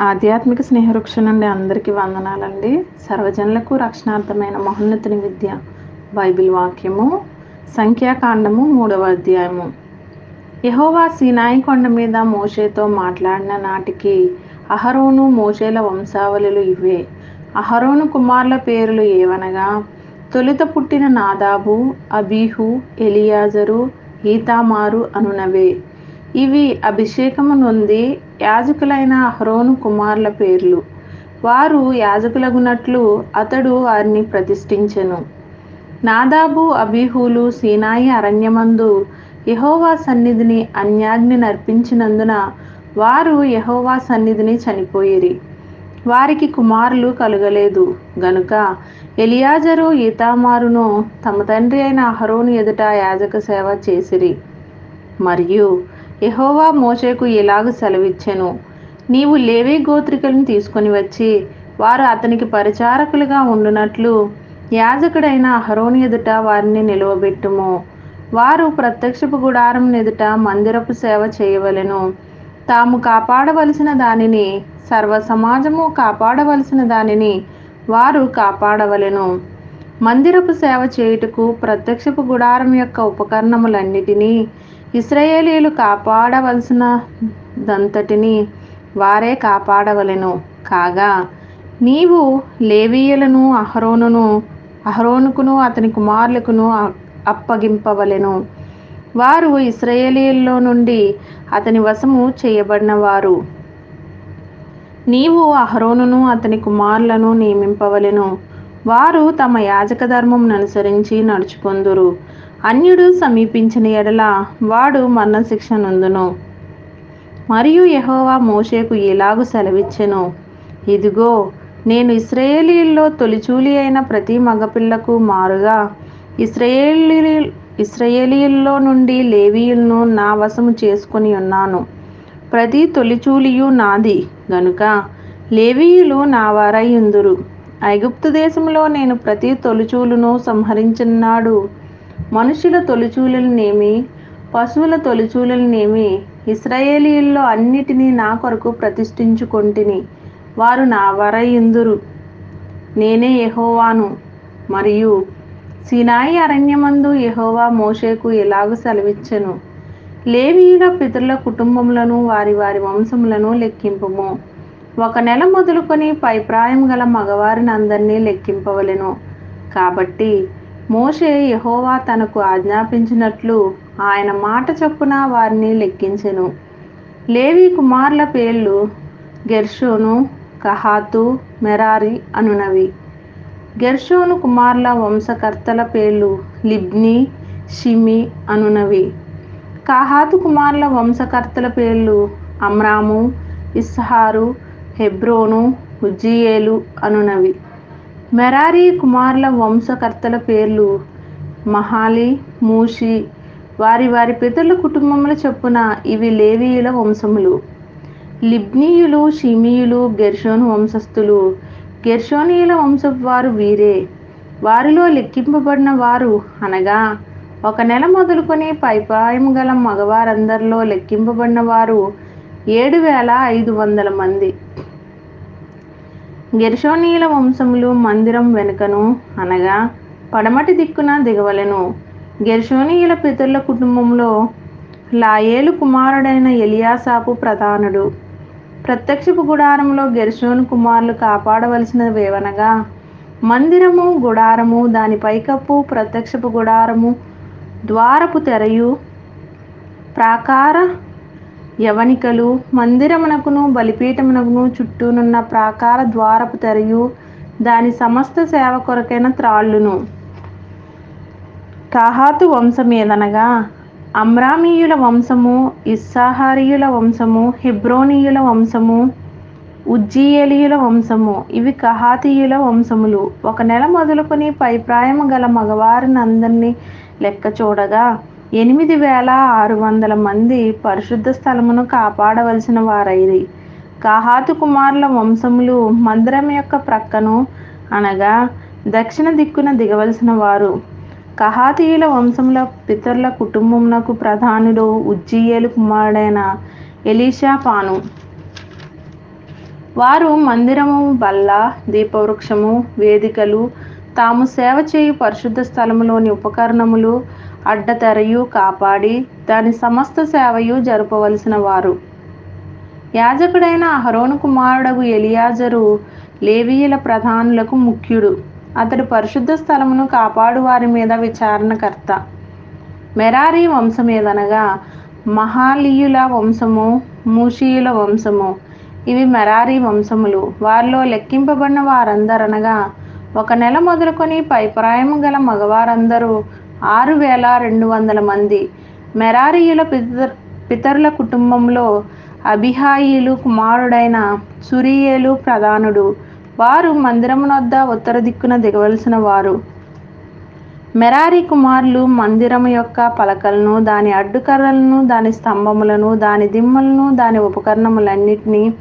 ఆధ్యాత్మిక స్నేహవృక్ష నుండి అందరికీ వందనాలండి. సర్వజనులకు రక్షణార్థమైన మహోన్నతుని విద్య బైబిల్ వాక్యము సంఖ్యాకాండము మూడవ అధ్యాయము. యహోవా సీనాయి కొండ మీద మోషేతో మాట్లాడిన నాటికి అహరోను మోషేల వంశావళులు ఇవే. అహరోను కుమారుల పేర్లు ఏవనగా తొలుత పుట్టిన నాదాబు అబీహు ఎలియాజరు ఈతామారు అనునవే. ఇవి అభిషేకము నుండి యాజకులైన అహరోను కుమారుల పేర్లు. వారు యాజకులగునట్లు అతడు వారిని ప్రతిష్ఠించెను. నాదాబు అబీహులు సీనాయి అరణ్యమందు యహోవా సన్నిధిని అన్యాగ్ని నర్పించినందున వారు యహోవా సన్నిధిని చనిపోయిరి. వారికి కుమారులు కలుగలేదు. గనుక ఎలియాజరు ఈతామారును తమ తండ్రి అయిన అహరోను ఎదుట యాజక సేవ చేసిరి. మరియు యహోవా మోషేకు ఇలాగ సెలవిచ్చెను? నీవు లేవీ గోత్రికలను తీసుకొని వచ్చి వారు అతనికి పరిచారకులుగా ఉండునట్లు యాజకుడైన అహరోని ఎదుట వారిని నిలువబెట్టుము. వారు ప్రత్యక్షపు గుడారం ఎదుట మందిరపు సేవ చేయవలెను. తాము కాపాడవలసిన దానిని సర్వ సమాజము కాపాడవలసిన దానిని వారు కాపాడవలెను. మందిరపు సేవ చేయుటకు ప్రత్యక్షపు గుడారం యొక్క ఉపకరణములన్నిటినీ ఇస్రాయేలీలు కాపాడవలసిన దంతటిని వారే కాపాడవలెను. కాగా నీవు లేవీయులను అహరోనును అహరోనుకును అతని కుమారులకును అప్పగింపవలెను. వారు ఇస్రాయేలీల్లో నుండి అతని వశము చేయబడినవారు. నీవు అహరోనును అతని కుమారులను నియమింపవలెను. వారు తమ యాజక ధర్మం అనుసరించి నడుచుకొందురు. అన్యుడు సమీపించిన ఎడల వాడు మరణశిక్ష నందును మరియు యహోవా మోషేకు ఇలాగు సెలవిచ్చెను? ఇదిగో నేను ఇస్రాయేలీల్లో తొలిచూలి అయిన ప్రతి మగపిల్లకు మారుగా ఇస్రాయేలీ ఇస్రాయేలీల్లో నుండి లేవీయులను నా వశము చేసుకొని ఉన్నాను. ప్రతి తొలిచూలియు నాది. గనుక లేవీయులు నా వారై ఉందురు. ఐగుప్తు దేశంలో నేను ప్రతి తొలిచూలును సంహరించినాడు. మనుషుల తొలిచూలనేమి పశువుల తొలిచూలనేమి ఇస్రాయేలీల్లో అన్నిటినీ నా కొరకు ప్రతిష్ఠించుకొంటిని. వారు నా వరయిందురు. నేనే యహోవాను. మరియు సినాయి అరణ్యమందు యహోవా మోషేకు ఎలాగ సెలవిచ్చెను? లేవీయుల పితరుల కుటుంబములను వారి వారి వంశములను లెక్కింపుము. ఒక నెల మొదలుకొని పైప్రాయం గల మగవారిని అందరినీ లెక్కింపవలెను. కాబట్టి మోషే యహోవా తనకు ఆజ్ఞాపించినట్లు ఆయన మాట చొప్పున వారిని లెక్కించెను. లేవి కుమారుల పేర్లు గెర్షోను కహాతు మెరారి అనునవి. గెర్షోను కుమారుల వంశకర్తల పేర్లు లిబ్ని షిమి అనునవి. కహాతు కుమారుల వంశకర్తల పేర్లు అమ్రాము ఇస్హారు హెబ్రోను ఉజ్జియేలు అనునవి. మెరారి కుమారుల వంశకర్తల పేర్లు మహాలి మూషి. వారి వారి పితరుల కుటుంబముల చొప్పున ఇవి లేవీయుల వంశములు. లిబ్నీయులు షిమీయులు గెర్షోను వంశస్థులు. గెర్షోనీయుల వంశపు వారు. వీరే వారిలో లెక్కింపబడిన వారు అనగా ఒక నెల మొదలుకొని పైపాయం గల మగవారందరిలో లెక్కింపబడిన వారు ఏడు వేల ఐదు వందల మంది. గెర్షోనీయుల వంశములు మందిరం వెనుకను అనగా పడమటి దిక్కున దిగవలెను. గెర్షోనీయుల పితరుల కుటుంబంలో లాయేలు కుమారుడైన ఎలియాసాపు ప్రధానుడు. ప్రత్యక్షపు గుడారంలో గెర్షోను కుమారులు కాపాడవలసినవేవనగా మందిరము గుడారము దాని పైకప్పు ప్రత్యక్షపు గుడారము ద్వారపు తెరయు ప్రాకార యవనికలు మందిరమునకును బలిపీఠమునకును చుట్టూనున్న ప్రాకార ద్వారపు తెరయు దాని సమస్త సేవ కొరకైన త్రాళ్ళును. కాహాతు వంశమేదనగా అమ్రామీయుల వంశము ఇస్సాహారీయుల వంశము హిబ్రోనీయుల వంశము ఉజ్జియేలీయుల వంశము ఇవి కహాతీయుల వంశములు. ఒక నెల మొదలుకొని పైప్రాయము గల మగవారిని అందరినీ లెక్క చూడగా ఎనిమిది వేల ఆరు వందల మంది పరిశుద్ధ స్థలమును కాపాడవలసిన వారైరి. కాహాతు కుమారుల వంశములు మందిరం యొక్క ప్రక్కను అనగా దక్షిణ దిక్కున దిగవలసిన వారు. కహాతీయుల వంశముల పితరుల కుటుంబమునకు ప్రధానుడు ఉజ్జీయేలు కుమారుడైన ఎలీషా పాను వారు మందిరము బల్ల దీపవృక్షము వేదికలు తాము సేవ చేయు పరిశుద్ధ స్థలములోని ఉపకరణములు అడ్డతెరయు కాపాడి దాని సమస్త సేవయు జరపవలసిన వారు. యాజకుడైన అహరోను కుమారుడగు ఎలియాజరు లేవీయుల ప్రధానులకు ముఖ్యుడు. అతడు పరిశుద్ధ స్థలమును కాపాడు వారి మీద విచారణకర్త. మెరారీ ఏదనగా మహాలీయుల వంశము మూషీయుల వంశము ఇవి మెరారీ వంశములు. వారిలో లెక్కింపబడిన వారందరనగా ఒక నెల మొదలుకొని పైప్రాయము గల మగవారందరూ ఆరు వేల రెండు వందల మంది. మెరారీయుల పితర్ పితరుల కుటుంబంలో అభిహాయిలు కుమారుడైన సురియేలు ప్రధానుడు. వారు మందిరమునొద్ద ఉత్తర దిక్కున దిగవలసిన వారు. మెరారి కుమారులు మందిరము యొక్క పలకలను దాని అడ్డుకర్రలను దాని స్తంభములను దాని దిమ్మలను దాని ఉపకరణములన్నిటినీ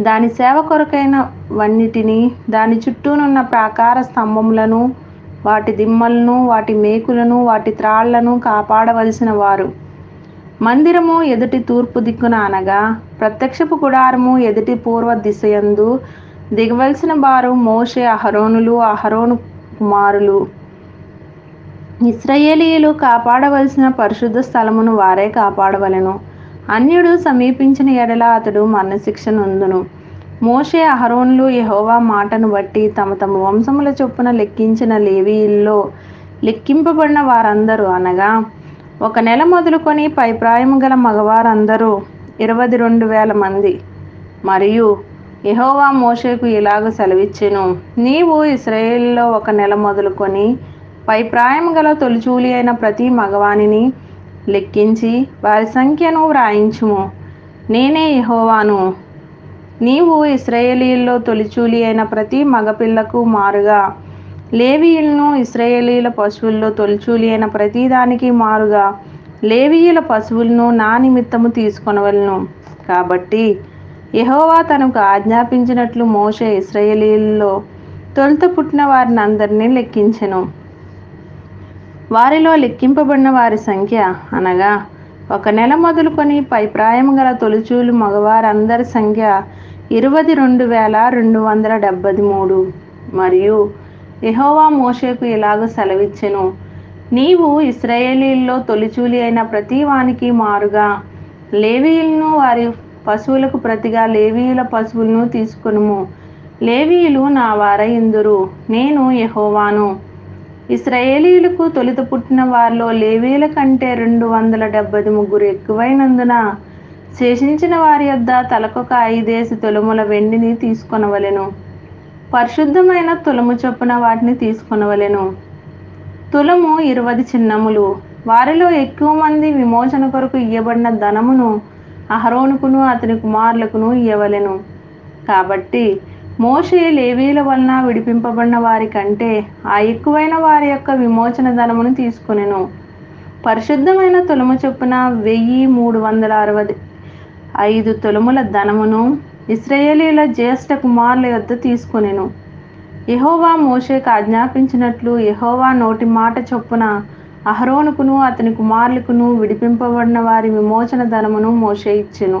దాని సేవ కొరకైన వన్నిటిని దాని చుట్టూనున్న ప్రాకార స్తంభములను వాటి దిమ్మలను వాటి మేకులను వాటి త్రాళ్ళను కాపాడవలసిన వారు. మందిరము ఎదుటి తూర్పు దిక్కున అనగా ప్రత్యక్షపు గుడారము ఎదుటి పూర్వ దిశయందు దిగవలసిన వారు మోషే అహరోనులు అహరోను కుమారులు. ఇస్రయేలీయులు కాపాడవలసిన పరిశుద్ధ స్థలమును వారే కాపాడవలెను. అన్యుడు సమీపించిన ఎడల అతడు మరణశిక్ష నొందును. మోషే అహరోన్లు యహోవా మాటను బట్టి తమ తమ వంశముల చొప్పున లెక్కించిన లేవీల్లో లెక్కింపబడిన వారందరూ అనగా ఒక నెల మొదలుకొని పైప్రాయము గల మగవారందరూ ఇరవై రెండు వేల మంది. మరియు యహోవా మోషేకు ఇలాగ సెలవిచ్చెను నీవు ఇస్రాయేల్లో ఒక నెల మొదలుకొని పైప్రాయం గల తొలిచూలి అయిన ప్రతి మగవానిని లెక్కించి వారి సంఖ్యను వ్రాయించుము. నేనే యహోవాను. నీవు ఇస్రాయేలీల్లో తొలిచూలి అయిన ప్రతి మగపిల్లకు మారుగా. లేవీయులను ఇస్రాయేలీల పశువుల్లో తొలిచూలి అయిన ప్రతి దానికి మారుగా. లేవీయుల పశువులను నా నిమిత్తము తీసుకొనవలను. కాబట్టి యహోవా తనకు ఆజ్ఞాపించినట్లు మోషే ఇస్రాయేలీల్లో తొలుత పుట్టిన వారిని అందరినీ లెక్కించెను. వారిలో లెక్కింపబడిన వారి సంఖ్య అనగా ఒక నెల మొదలుకొని పైప్రాయం గల తొలిచూలు మగవారందరి సంఖ్య ఇరవై రెండు వేల రెండు వందల డెబ్బై మూడు. మరియు ఎహోవా మోషేకు ఇలాగ సెలవిచ్చెను నీవు ఇస్రాయేలీల్లో తొలిచూలి అయిన ప్రతి వానికి మారుగా. లేవీయులను వారి పశువులకు ప్రతిగా లేవీయుల పశువులను తీసుకునుము. లేవీయులు నా వారయిందురు నేను యహోవాను. ఇస్రాయేలీయులకు తొలుత పుట్టిన వారిలో లేవీల కంటే రెండు వందల డెబ్బై ముగ్గురు ఎక్కువైనందున శేషించిన వారి యొద్ద తలకొక ఐదేసి తొలుముల వెండిని తీసుకొనవలెను. పరిశుద్ధమైన తులము చొప్పున వాటిని తీసుకొనవలెను. తులము ఇరవది చిన్నములు. వారిలో ఎక్కువ మంది విమోచన కొరకు ఇయ్యబడిన ధనమును అహరోనుకును అతని కుమారులకును ఇయ్యవలెను. కాబట్టి మోషే లేవీల వలన విడిపింపబడిన వారి కంటే ఆ ఎక్కువైన వారి యొక్క విమోచన ధనమును తీసుకొనెను. పరిశుద్ధమైన తులము చొప్పున వెయ్యి మూడు వందల అరవై ఐదు తులముల ధనమును ఇస్రాయేలీల జ్యేష్ఠ కుమారుల యొద్ద తీసుకొనెను. యహోవా మోషేకు ఆజ్ఞాపించినట్లు యహోవా నోటి మాట చొప్పున అహరోనుకును అతని కుమారులకును విడిపింపబడిన వారి విమోచన ధనమును మోషే ఇచ్చెను.